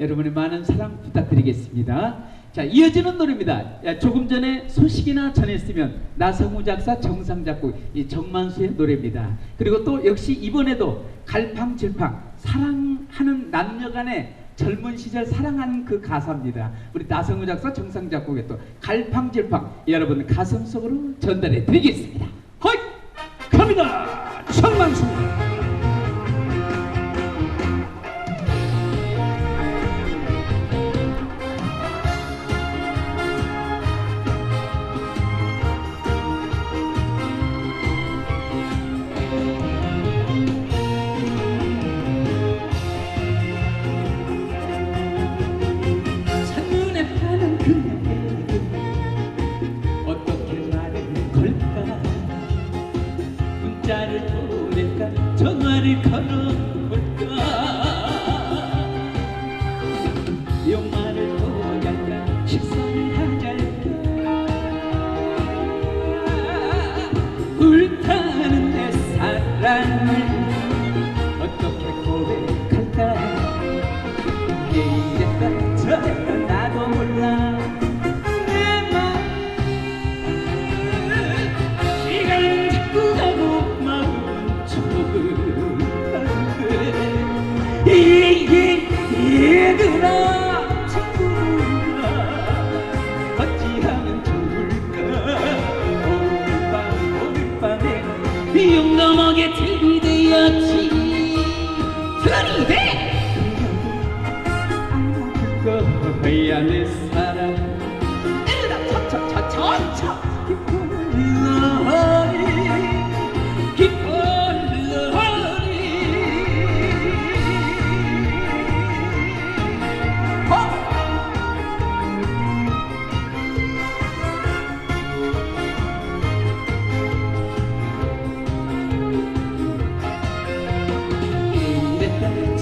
여러분의 많은 사랑 부탁드리겠습니다. 자 이어지는 노래입니다. 야, 조금 전에 소식이나 전했으면 나성우 작사 정상 작곡 이 정만수의 노래입니다. 그리고 또 역시 이번에도 갈팡질팡 사랑하는 남녀간의 젊은 시절 사랑하는 그 가사입니다. 우리 나성우 작사 정상 작곡의 또 갈팡질팡 여러분 가슴 속으로 전달해 드리겠습니다. 허이 갑니다. 정만수. 문자를 보낼까? 전화를 걸어볼까? 영화를 보갈까? 식사를 하잘까? 불타는 내 사랑을 어떻게 고백할까? 이랬다 저랬다 이게 얘들아 친구들아 어찌하면 좋을까 오늘 밤 오늘 밤에 용감하게 들이대었지 들이대 거야 내 사랑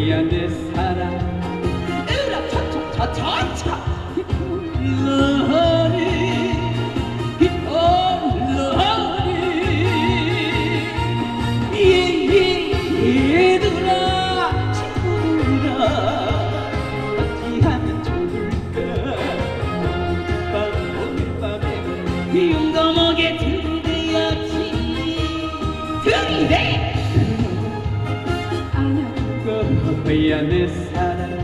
위한 내 사랑. 으라 차차차차차. 홀러니 홀러니 예예 얘들아 친구들아 어찌 하면 좋을까? 오늘 밤 오늘 밤에는 용감하게 들이대야지. 들이대 안아줄 거야 내 사랑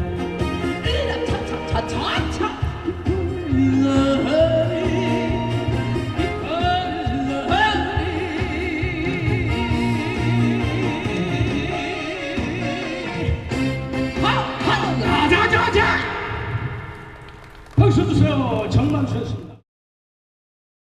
박수 주세요. 정만수였습니다.